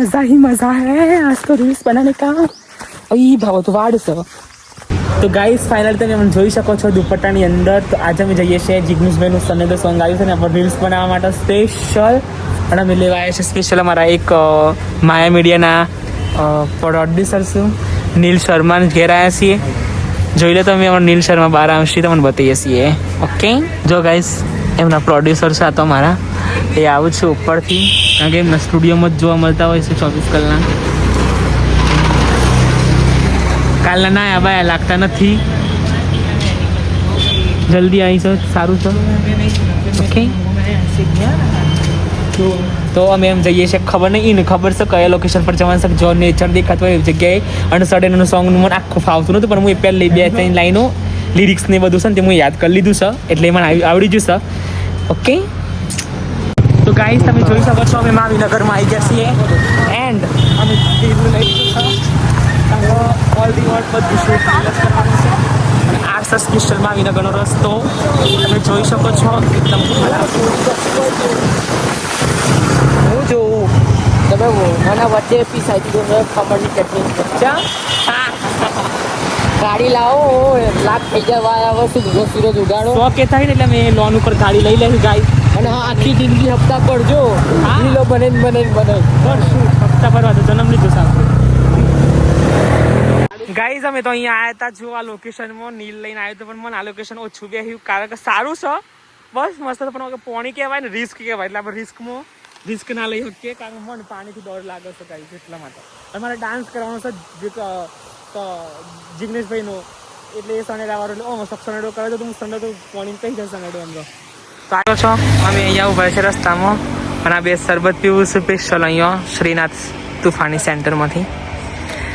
मजा ही मजा है आज तो रील्स बनाने का અઈ ભાવો તો વાડ છે તો ગાઈસ ફાઇનલ તમે મને જોઈ શકો છો દુપટ્ટાની અંદર તો આજે અમે જઈએ છીએ જિગ્નેશભાઈનું સનેદ સોંગ આવ્યું છે ને આપણે રીલ્સ બનાવવા માટે સ્પેશિયલ અને અમે લેવા આવ્યા છે સ્પેશિયલ અમારા એક અ, માયા મીડિયાના પ્રોડ્યુસર છું નીલ શર્માને ઘેર આવ્યા છીએ જોઈ લો તમે અમારા નીલ શર્મા બાર આવશે તમને બતાવીએ છીએ ઓકે જો ગાઈસ એમના પ્રોડ્યુસર છે આ તો મારા એ આવું છું ઉપરથી કારણ કે એમના સ્ટુડિયોમાં જ જોવા મળતા હોય છે ચોવીસ કલાક. કાલના ના આવ્યા લાગતા નથી. જલ્દી આવી સર સારું છે. ઓકે તો અમે એમ જઈએ છીએ, ખબર નહીં ને ખબર છે કયા લોકેશન પર જવાનું છે જો નેચર દેખાતું હોય એવી જગ્યાએ. અને સડનનું સોંગનું મને આખું ફાવતું નહોતું, પણ હું એ પહેલી બે, ત્રણ લાઈનો લિરિક્સ ને બધું છે ને તે હું યાદ કરી લીધું છે. એટલે મને આવડી ગયું છે. ઓકે તો ગાઈસ તમે જોઈ શકો છો અમે મહાવીનગરમાં આવી ગયા છીએ. એન્ડ અમે ટીવી લઈ લીધું છે. ઓલ ધી વર્લ્ડ બધું શૂટ કરવાનું છે. અને આ છે સ્પેશિયલ મહાવીનગરનો રસ્તો. તમે જોઈ શકો છો. એકદમ હું જોઉં તમે મને વચ્ચે પીસ આપી દો ખમણની ચટણી ચા? ગાડી લાવો લાખ જાય વાર આવે સૂરજ સૂરજ ઉગાડો. સો કે થાય ને એટલે અમે લોન ઉપર ગાડી લઈ લઈશું ગાઈ અને આખી જિંદગી હપ્તા પડજો. લીલો બને ને બને બને. હપ્તા ભરવા તો જન્મ લીધો સાહેબ. ગાઈઝ અમે તો અહીંયા આવ્યા હતા જો આ લોકેશનમાં નીલ લઈને આવ્યો તો પણ મને આ લોકેશન ઓછું બેહ્યું કારણ કે સારું છે. બસ મસ્ત પણ પોણી કહેવાય ને રિસ્ક કહેવાય. એટલે આપણે રિસ્કમાં રિસ્ક ના લઈ શકીએ કારણ કે મને પાણીથી ડર લાગે છે ગાઈઝ એટલા માટે. અને મારે ડાન્સ કરવાનો છે જે જિગ્નેશભાઈનો. એટલે એ સનેડા વાળો એટલે ઓ સનેડો કરે તો હું સનેડો પોણી કહી જાય સનેડો એમ તો આવ્યો છો અમે અહીંયા ઉભા છે રસ્તામાં અને આ બે શરબત પીવું છે સ્પેશિયલ અહીંયા શ્રીનાથ तूफानी सेंटर में थी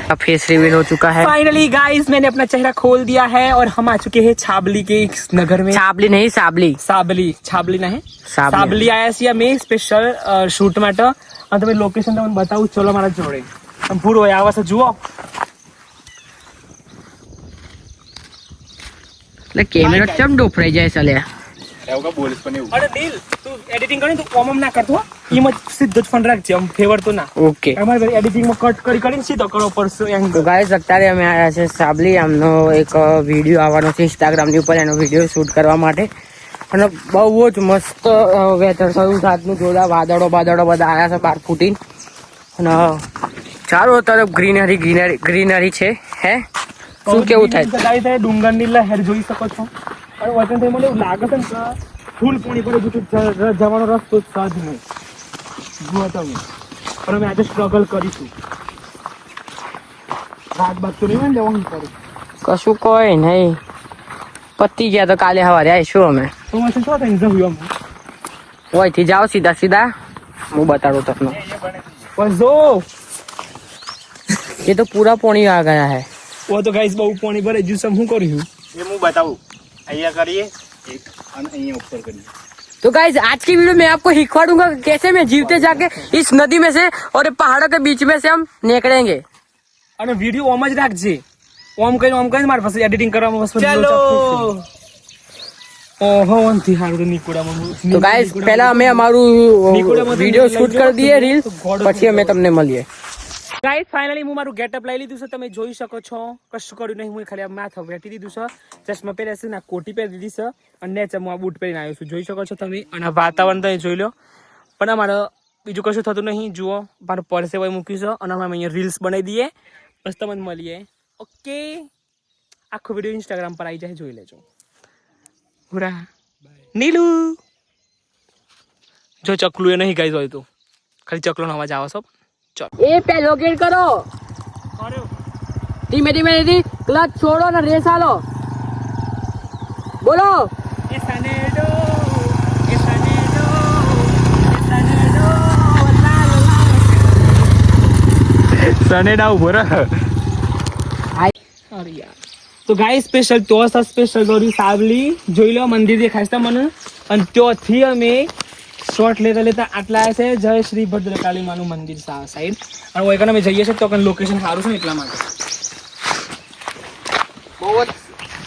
अब फेस रिवील हो चुका है फाइनली गाइस मैंने अपना चेहरा खोल दिया है और हम आ चुके हैं छाबली के एक नगर में સાબલી નહીં સાબલી સાબલી છાબલી ના હે સાબલી. સાબલી આયા છીએ અમે સ્પેશિયલ શૂટ માટે અને તમે લોકેશન તમને બતાવું ચલો મારા જોડે તમે પૂરો હોય આવા છે જુઓ એટલે કેમેરો ચમ ડોફરાઈ જાય ચાલે અરે દિલ તું એડિટિંગ કરી તું ઓમ ઓમ ના કરતો એમ જ સીધો જ ફોન રાખજે આમ ફેવર તો ના. ઓકે અમારે એડિટિંગમાં કટ કરી કરીને સીધો કરો પડશે તો ગાઈસ અત્યારે અમે આવ્યા છે સાબલી આમનો એક વીડિયો આવવાનો છે ઇન્સ્ટાગ્રામની ઉપર એનો વીડિયો શૂટ કરવા માટે. અને બહુ જ મસ્ત વેધર થયું સાતનું જોડા વાદળો વાદળો બધા આવ્યા છે બાર ફૂટીને. અને ચારો તરફ ગ્રીનરી ગ્રીનરી ગ્રીનરી છે હે? શું કેવું થાય? ડુંગરની લહેર જોઈ શકો છો. અને વચન થઈ મને એવું લાગે છે ને ફૂલ પાણી પડે છે જવાનો રસ્તો જ સજ નહીં જુઓ તમે. પણ અમે આજે સ્ટ્રગલ કરીશું. રાત બાદ તો નહીં લેવાનું પડે કશું કોઈ નહીં. પતી ગયા તો કાલે સવારે આવીશું અમે. તો મને શું થાય જવું અમે ઓયથી જાઓ સીધા સીધા. હું બતાડું તમને. પણ જો. એ તો પૂરા પોણી આ ગયા હે. ઓ તો ગાઈસ બહુ પોણી ભરે જ્યુસમ હું કર્યું એ હું બતાવું. અહીંયા કરીએ એક અને અહીંયા ઉપર કરીએ तो गाइज आज की वीडियो में आपको सिखवाऊंगा कैसे मैं जीवते जाके इस नदी में से और ये पहाड़ों के बीच में से हम निकलेंगे અને વિડીયો ઓમ જ રાખજે ઓમ કરીને ઓમ કરીને મારી પાસે એડિટિંગ કરવામાં બસ ચાલો. ઓહો અંથી હારું તો નીકળામાં तो गाइज पहला हमें हमारू वीडियो शूट कर दिए रील પછી અમે તમને મળીએ ગાઈસ ફાઇનલી હું મારું ગેટઅપ લઈ લીધું છે. તમે જોઈ શકો છો. કશું કર્યું નહીં. હું ખાલી માથા વેટી દીધું છે. ચશ્મા પહેર્યા છે ને કોટી પહેરી દીધી છે. અને નેચર હું આ બૂટ પહેરીને આવ્યો છું. જોઈ શકો છો તમે. અને વાતાવરણ તમે જોઈ લો. પણ અમારે બીજું કશું થતું નહીં. જુઓ, મારું પર્સે વય મૂક્યું છે. અને અમે અહીંયા રીલ્સ બનાવી દઈએ. બસ તમને મળીએ. ઓકે આખો વીડિયો ઇન્સ્ટાગ્રામ પર આવી જાય. જોઈ લેજો. હુરા નીલુ. જો ચકલું એ નહીં ગાઈ હોય તો. ખાલી ચકલોનો અવાજ આવે છો એ પેલો ગેટ કરો. ધીમે ધીમે ધીમે ક્લચ છોડો ને રેસ આલો બોલો. સનેડા ઊભો રહે. તો ગાય સ્પેશિયલ તો સ્પેશિયલ કર્યું સાવલી જોઈ લો મંદિર દેખાય છે મને અને ત્યાંથી અમે શોર્ટ લેતા લેતા આટલા છે. જય શ્રી ભદ્રકાલી માનું મંદિર સાઈડ અને ઓય અમે જઈએ છીએ તો લોકેશન સારું છે ને એટલા માટે? બહુ જ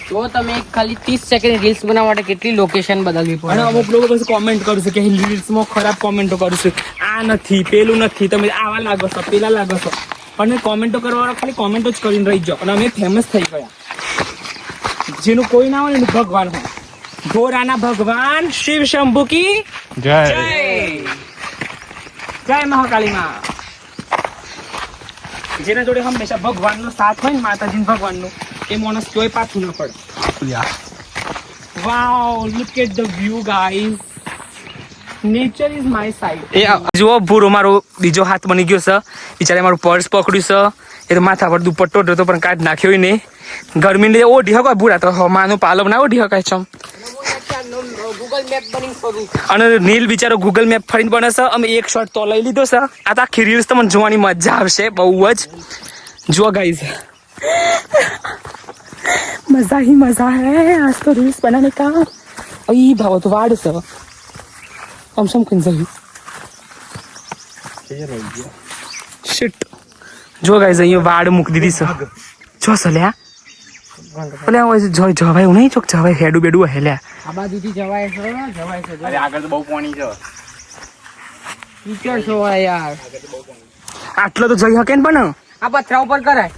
જો તમે ખાલી ત્રીસ સેકન્ડ રીલ્સ બનાવવા માટે કેટલી લોકેશન બદલવી અને અમુક લોકો પછી કોમેન્ટ કરું છું કે રીલ્સમાં ખરાબ કોમેન્ટો કરું છું. આ નથી પેલું નથી. તમે આવા લાગો છો પેલા લાગો છો. પણ કોમેન્ટો કરવાવાળા ખાલી કોમેન્ટો જ કરીને રહી જાઓ. અને અમે ફેમસ થઈ ગયા. જેનું કોઈ ના હોય ને ભગવાન હોય. ગોરાના ભગવાન શિવ શંભુ કી જય. જય. જય મહાકાળી માં જેના જોડે હંમેશા ભગવાનનો સાથ હોય ને માતાજી ભગવાનનો એ માણસ કોઈ પાછું ના પડે. Wow look at the view guys nature is my side એ જુઓ ભૂરો મારો બીજો હાથ બની ગયો છે. બિચારે મારું પર્સ પકડ્યું છે. એ તો માથા પર દુપટ્ટો હતો પણ કાઢ નાખ્યો નહીં. ગરમી ને ઓઢી હકાય ભૂરા તો. માનો પાલો ના ઓઢી હકાય છમ અને નીલ બિચારો ગૂગલ મેપ ફરીને બને છે. અમે એક શોટ તો લઈ લીધો છે. આ તો આખી રીલ્સ તમને જોવાની મજા આવશે બહુ જ. જો ગાઈઝ મજા હી મજા હે. આજ તો રીલ્સ બનાને કા? અઈ ભાવ તો વાડ છે. આમ સમ કન જઈ શિટ જો ગાઈઝ અહીંયા વાડ મૂકી દીધી છે. જો સલ્યા. ઓલે હોય જો જવાય નહીં ચોક જવાય હેડું બેડું હેલ્યા. આ બાજુથી જવાય છે જવાય છે અરે આગળ તો બહુ પાણી છે. ટીચર છો યાર? આટલો તો જઈ શકે ને પણ. આ પથરા ઉપર કરાય.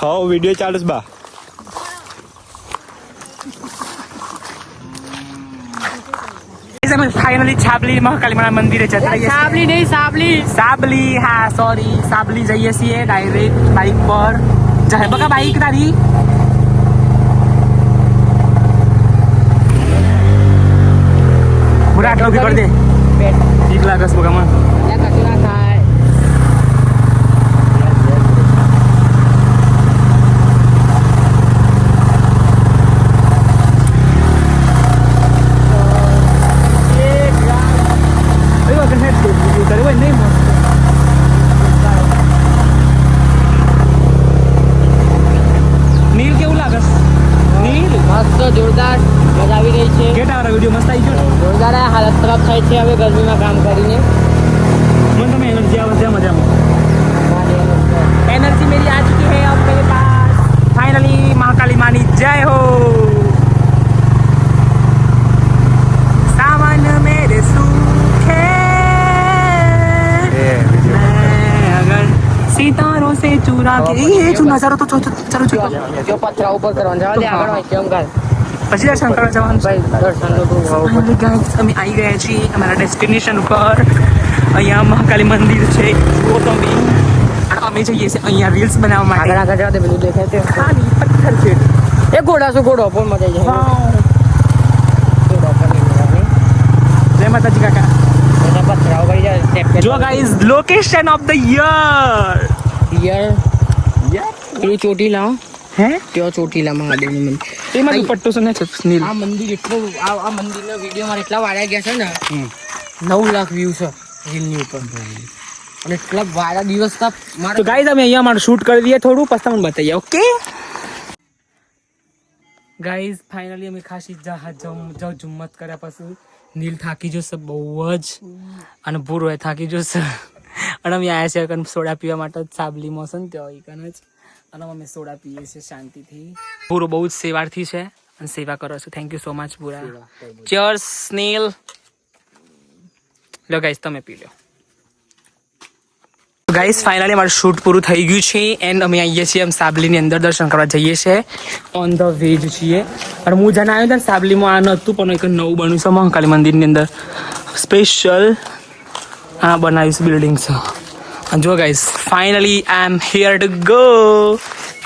હા વીડિયો ચાલુ બા. અમે ફાઇનલી છાબલી મહાકાળી મંદિરે જતા રહીએ છીએ. સાબલી નહીં સાબલી. સાબલી હા સોરી સાબલી જઈએ છીએ ડાયરેક્ટ બાઇક પર. જાય બકા બાઇક તારી? બુરા આટલો ઊભી કરી દે. જો પથરા ઉપર કરવાનું જવા દે આગળ હોય કેમ કર પછી દર્શન કરવા જવાનું? છે ભાઈ દર્શનનું તું હોવું Finally guys, અમે આવી ગયા છીએ અમારા ડેસ્ટિનેશન ઉપર. અહીંયા મહાકાલી મંદિર છે જુઓ તમે. અને અમે જઈએ છીએ અહીંયા રીલ્સ બનાવવા આગળ માટે. આગળ જવા દે પેલું દેખાય તે ખાલી પથ્થર છે. એ ઘોડા શું ઘોડો પણ મજા આવી જાય. ઘોડો પણ નહીં મજા નહીં. જય માતાજી કાકા. બધા પથરા ઉપર જાય step કે જો guys location of the year પિયર પેલું ચોટીલા હો. હે? ત્યાં ચોટીલા મહાદેવનું મંદિર? એમાં દુપટ્ટો છે ને નીલ આ મંદિર એટલું આ આ મંદિરના વીડિયો મારે એટલા વાળા ગયા છે ને નવ લાખ વ્યૂ છે રીલની ઉપર. અને એટલા વાળા દિવસ તા તો મારા ગાઈઝ અમે અહીંયા મારું શૂટ કરી દઈએ થોડું પછી તમને બતાવીએ ઓકે? ગાઈઝ ફાઇનલી અમે ખાસી જહાજ જમ જુમ્મત કર્યા પછી નીલ થાકી જશે બહુ જ અને ભૂરો એ થાકી જશે. અને અમે આવ્યા છે સોડા પીવા માટે સાબલી મોસન ત્યાં કન જ. અને અમે સોડા પીએ છીએ શાંતિથી. પૂરો બહુ જ સેવાર્થી છે અને સેવા કરો છો. થેન્ક યુ સો મચ પૂરા ચર્સ સ્નેલ લો ગાઈસ તમે પી લો. ગાઈસ ફાઇનલી મારું શૂટ પૂરું થઈ ગયું છે એન્ડ અમે આવીએ છીએ એમ સાબલીની અંદર દર્શન કરવા જઈએ છીએ. ઓન ધ વે જ છીએ. અને હું જાણે આવ્યો ને સાબલીમાં આ નહોતું પણ એક નવું બન્યું છે મહાકાળી મંદિરની અંદર. સ્પેશિયલ આ બનાવ્યું છે બિલ્ડિંગ છે. જો guys finally I am here to go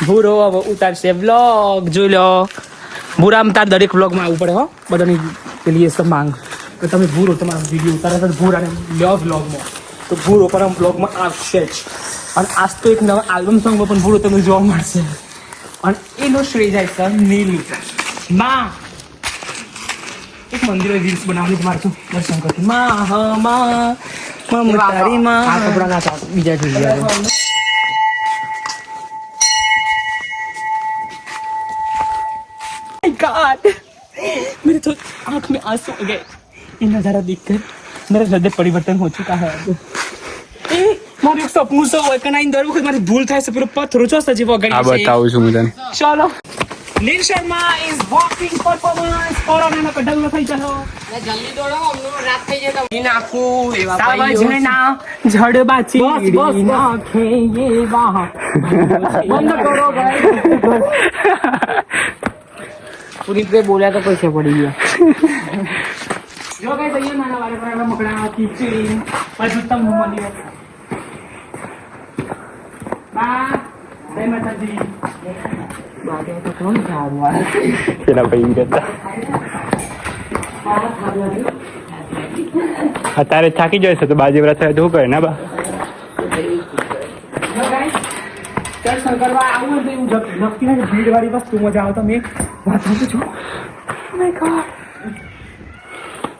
ભૂરો હવે ઉતારશે વ્લોગ જોઈ લો. ભૂરામ તાર દરેક વ્લોગમાં આવવું પડે હો. બધાની પેલી એ માંગ. તો તમે ભૂરો તમારો વીડિયો ઉતારે તો ભૂરાને લ્યો વ્લોગમાં તો ભૂરો પણ આમ બ્લોગમાં આવશે જ. અને આજ તો એક નવા આલ્બમ સોંગમાં પણ ભૂરો તમને જોવા મળશે. અને એનો શ્રેય જાય સર નીલી માં. એક મંદિરે રીલ્સ બનાવવાની મારતું શું દર્શન કરતી. માં, હા, માં. મમતારી આ માં કપડા ના ચાલ બીજા જોઈ ગયા माय गॉड मेरे तो आंख में आंसू आ गए ये नज़ारा देखकर मेरा हृदय परिवर्तन हो चुका है अब ए મારું એક સપનું છે હોય કે નહીં દર વખત મારી ભૂલ થાય છે પેલો પથ્થરો છો સજી આ વગાડી છે બતાવું છું હું તને ચલો Neel Sharma is walking performance કોરોનાનો કઢાવલો થઈ જશો જલ્દી દોડો અમનો રાત થઈ જાય તો નાખો એવા સાવજના જડબાચી નાખે એ વાહ. બંધ કરો પૂરી પે બોલ્યા તો પૈસા પડી ગયા. જો કઈ તૈયાર મારા વારે પર મકડા ખીચડી પછી તમ મળી બા જય માતાજી. પેલા ભાઈ કરતા અત્યારે થાકી જાય છે તો બાજી વરા થાય તો શું કરે ને બા? દર્શન કરવા આવું તો એવું નક્કી નથી ભીડ વાળી વસ્તુ મજા આવે તમે વાત સમજો છો.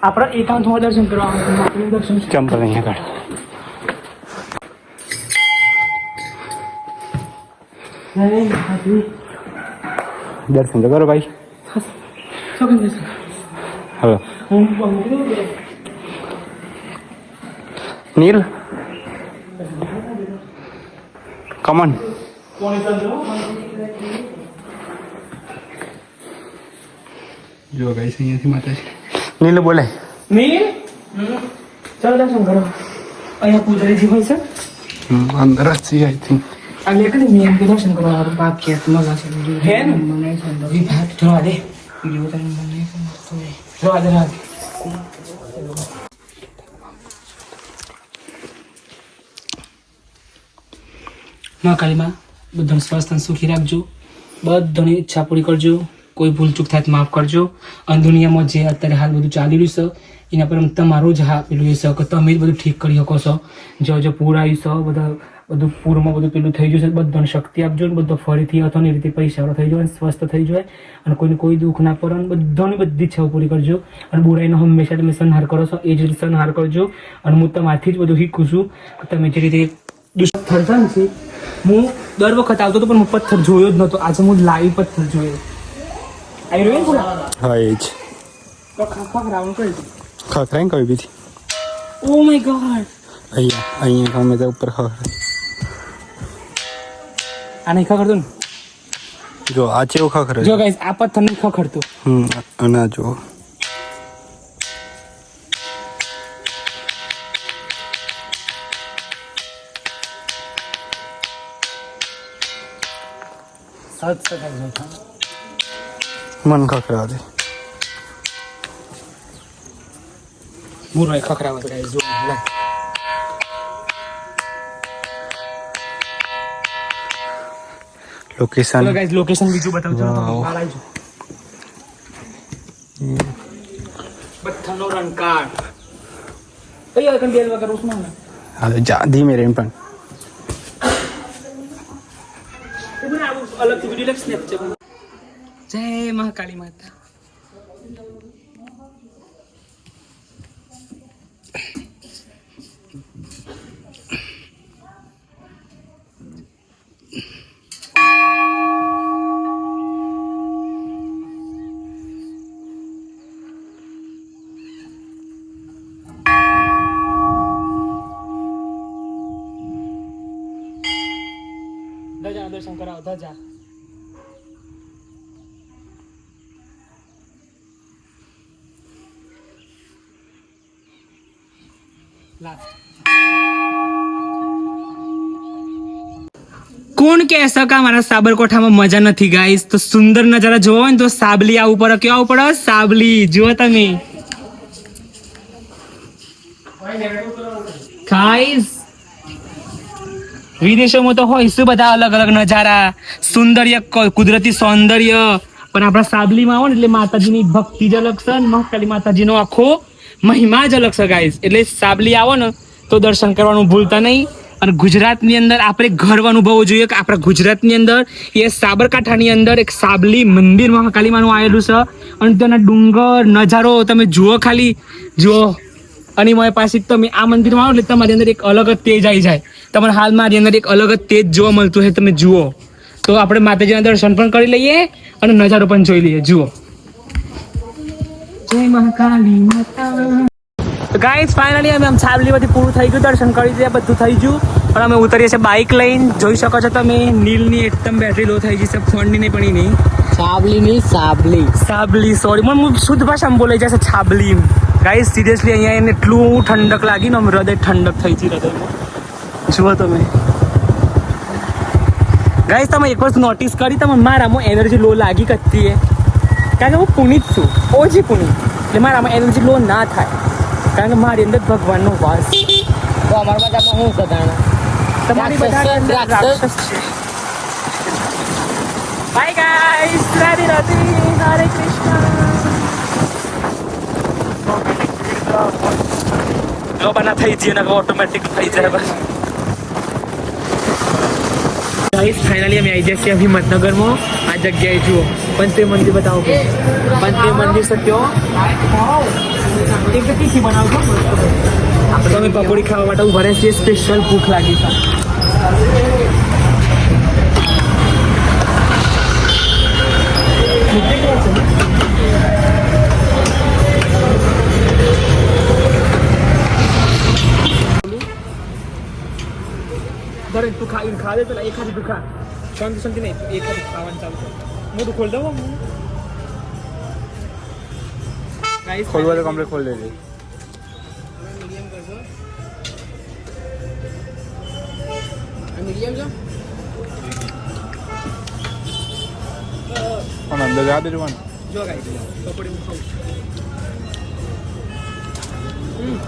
આપણે એકાંતમાં દર્શન કરવા દર્શન ચંપલ અહીંયા કાઢ દર્શન તો કરો ભાઈ. સગન દર્શન હવે હું બહુ કેવું કે નીલ કમન જો ગાઈસ અહીંયાથી માતાજી. નીલ બોલે. નીલ? ચાલ દર્શન કરો અહીંયા પૂજારીજી હોય છે? અંદર જ છે આઈ થિંક આ લેખને મેં દર્શન કરવા બાપ કે મજા છે હે ને? મને છે વિભાગ જોવા દે વીડિયો તને મને જોવા દે માં કાલીમાં બધાનું સ્વાસ્થ્ય અને સુખી રાખજો બધાની ઈચ્છા પૂરી કરજો કોઈ ભૂલ ચૂક થાય તો માફ કરજો અને દુનિયામાં જે અત્યારે હાલ બધું ચાલી રહ્યું છે એના પર તમારું જ હા પેલું એ છે કે તમે જ બધું ઠીક કરી શકો છો જો જો પૂર આવ્યું છે બધા બધું પૂરમાં બધું પેલું થઈ જશે બધાને શક્તિ આપજો ને બધો ફરીથી અથોની રીતે પૈસાવાળો થઈ જાય સ્વસ્થ થઈ જાય અને કોઈને કોઈ દુઃખ ના પડે અને બધાની બધી ઈચ્છાઓ પૂરી કરજો. અને બુરાઈનો હંમેશા તમે સંહાર કરો છો એ જ રીતે સંહાર કરજો. અને હું તમારથી જ બધું શીખું છું કે તમે જે રીતે પથ્થર છે ને છે હું દર વખત આવતો હતો પણ હું પથ્થર જોયો જ નહોતો આજે હું લાઈવ પથ્થર જોયો. આવી રહ્યો પૂરા? હા એ જ. ખખરાઈ કઈ બીજી. ઓ માય ગોડ અહીંયા અહીંયા ગમે તે ઉપર ખખરાય. આ નહીં ખખડતો ને. જો આ ચેવો ખખડે જો ગાઈસ આ પથ્થર ને ખખડતો. હમ અને જો મન ખખરા દે બુરો ખખરાવા ગાઈસ જો લોકેશન ચલો ગાઈસ લોકેશન બીજું બતાવું ચલો તમે. બહાર આવજો પથ્થરનો રંકાળ કઈ અકન બેલ વગર ઉસમાં હાલો જા ધીમે રેમ પણ. આવું જય મહાકાળી માતા. ધજા દર્શન કરાવો ધજા કોણ કહેશે કે મારા સાબરકોઠામાં મજા નથી ગાઈસ તો સુંદર નજારા જોવો હોય ને તો સાબલી આવવું પડે કેવું આવવું પડે સાબલી જુઓ તમે ગાઈસ વિદેશોમાં તો હોય શું બધા અલગ અલગ નજારા, સુંદર્ય કુદરતી સૌંદર્ય. પણ આપણા સાબલીમાં આવો ને એટલે માતાજીની ભક્તિ જ અલગ છે અને મહાકાલી માતાજીનો આખો મહિમા જ અલગ છે ગાઈસ એટલે સાબલી આવો ને તો દર્શન કરવાનું ભૂલતા નહીં. અને ગુજરાતની અંદર આપણે ગર્વ અનુભવવો જોઈએ કે આપણા ગુજરાતની અંદર, એ સાબરકાંઠાની અંદર એક સાબલી મંદિર મહાકાલીમાનું આવેલું છે. અને તેના ડુંગર, નજારો તમે જુઓ ખાલી. જુઓ. અને મારી પાસે તમે આ મંદિરમાં આવો એટલે તમારી અંદર એક અલગ જ તેજ આવી જાય. તમારે હાલ મારી અંદર એક અલગ જ તેજ જોવા મળતું હોય તમે જુઓ. તો આપણે માતાજીના દર્શન પણ કરી લઈએ અને નજારો પણ જોઈ લઈએ. જુઓ. જય મહાકાળી માતા. તો ગાઈસ ફાઇનલી અમે આમ સાબલીમાંથી પૂરું થઈ ગયું. દર્શન કરી દીધા બધું થઈ ગયું. પણ અમે ઉતરીએ છીએ બાઇક લઈને. જોઈ શકો છો તમે નીલની એકદમ બેટરી લો થઈ ગઈ છે. ફોનની નહીં પણ નહીં સાબલી ની સાબલી. સાબલી સોરી મને શુદ્ધ ભાષામાં બોલાઈ જશે છાબલી. ગાઈસ સિરિયસલી અહીંયા એને એટલું ઠંડક લાગી ને હૃદય ઠંડક થઈ હતી હૃદયમાં. જુઓ તમે. ગાઈસ તમે એક વસ્તુ નોટિસ કરી તમે મારામાં એનર્જી લો લાગી કરતી એ કારણ કે હું પુનિત છું ઓછી પુનિત. એટલે મારામાં એનર્જી લો ના થાય. કારણ કે મારી અંદર ભગવાનનો વાસ તો અમારા બધામાં હું કદાણા તમારી બધા રાક્ષસ છે, બાય ગાઈસ રાધે રાધે હરે જો થઈ જઈએ ને ઓટોમેટિક થઈ જાય બસ. ગાઈસ ફાઇનલી અમે આવી જઈએ છીએ હિંમતનગરમાં આ જગ્યાએ જુઓ. પંતે મંદિર બતાવો પંતે મંદિર સત્યો. એક તીખી બનાવજો આપણે અમે પકોડી ખાવા માટે ઊભા રહ્યા છીએ. સ્પેશિયલ ભૂખ લાગી છે. બરે તું ખા ખા દે પેલા એક હાથે તું ખા શાંતિ શાંતિ નહીં એક હાથે ખાવાનું ચાલુ કર મોઢું ખોલ દઉં Guys, ખોલવા તો કમ્પ્લીટ ખોલ દેજે મીડિયમ અંદર જવા દેજો મને જો ગાઈસ પકોડી હું ખાઉં હમ.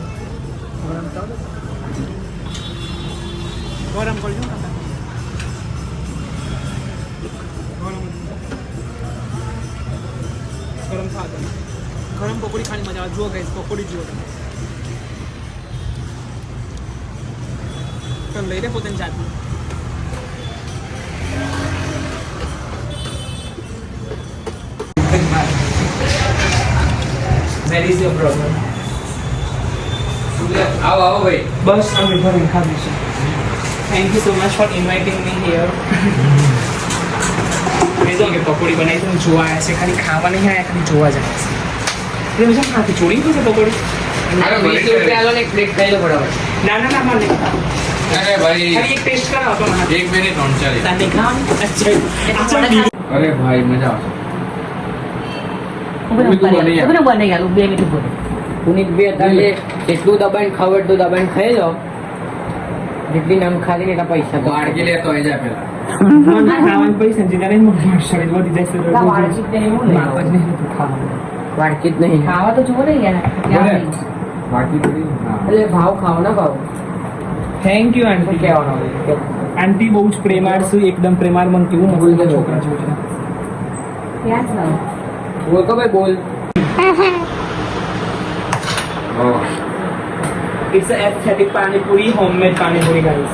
ગરમ કરજો. ગરમ ગરમ ખા ગરમ પકોડી ખાવાની મજા આવે. જુઓ ગાઈસ પકોડી જુઓ તમે. લઈ લે પોતાની જાતની. Where is your problem? આવો આવો ભાઈ. બસ અમે ઘરે ખાધું છે. Thank you so much for inviting me here મેં જો કે પકોડી બનાવી તો જોવા આવ્યા છે ખાલી ખાવા નહીં આવ્યા ખાલી જોવા જાય છે એટલે મેં ખાતી ચોરી છે પકોડી ને એક પ્લેટ ખાઈ લો બરાબર ના ના ના મારે નહીં. અરે ભાઈ એક ટેસ્ટ કરાવો તો મને એક મિનિટ ત્રણ ચાલી? અચ્છા અચ્છા બીજું. અરે ભાઈ મજા આવશે પુનિત બે તમે એટલું દબાઈને ખબર તો દબાઈને ખાઈ લો જેટલી નામ ખાલી એટલા પૈસા વાળકી લેતો હોય જાય પેલા તો માપ જ નહીં. ખાવા તો જુઓ ને યાર એટલે ભાવ ખાવ ના ભાવ. થેન્ક યુ આંટી કહેવાનો? આંટી બહુ જ પ્રેમાળ છું એકદમ પ્રેમાળ મન કેવું બોલ મસ્ત છોકરા છે? બોલ કે ભાઈ બોલ. It's a aesthetic panipuri homemade panipuri guys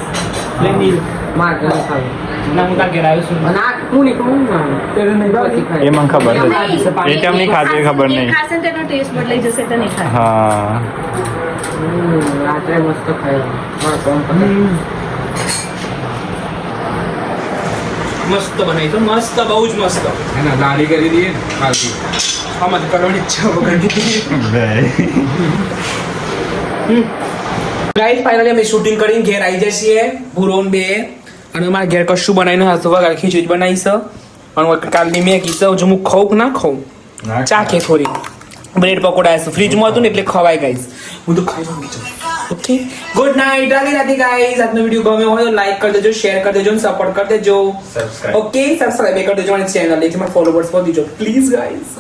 Neel માર તો નહીં ખાવું ના હું તાર ઘેર આવ્યો છું આ હું નીકળું ના ત્યારે નહીં પછી ખાઈ. એ મને ખબર છે એ કેમ નહીં એ ખબર નહીં ખાશે ને તેનો ટેસ્ટ બદલાઈ જશે તો નહીં ખાય હા રાત્રે મસ્ત ખાઈ મારો કોમ પતે. મસ્ત બનાવી છે મસ્ત બહુ જ મસ્ત એના દાઢી કરી દઈએ કાલથી આમાં કરવાની ઈચ્છા વગર ગાઈસ ફાઇનલી અમે શૂટિંગ કરીને ઘેર આવી જઈએ છીએ ભૂરોન બે. અને મારા ઘેર કશું બનાવીને હાથ વગર ખીચું જ બનાવી છે. પણ કાલની મેં કીધું જો હું ખાઉં કે ના ખાઉં? ચાખે થોડી. બ્રેડ પકોડા છે ફ્રીજમાં હતું ને એટલે ખવાય ગાઈસ હું તો ખાઈ માંગી છું okay good night Radhe Radhe guys આજનો વીડિયો ગમ્યો હોય તો લાઈક કરી દેજો શેર કરી દેજો સપોર્ટ કરી દેજો. ઓકે સબસ્ક્રાઇબ કરી દેજો મારી ચેનલ એટલે મારા ફોલોવર્સ વધી જો પ્લીઝ ગાઈસ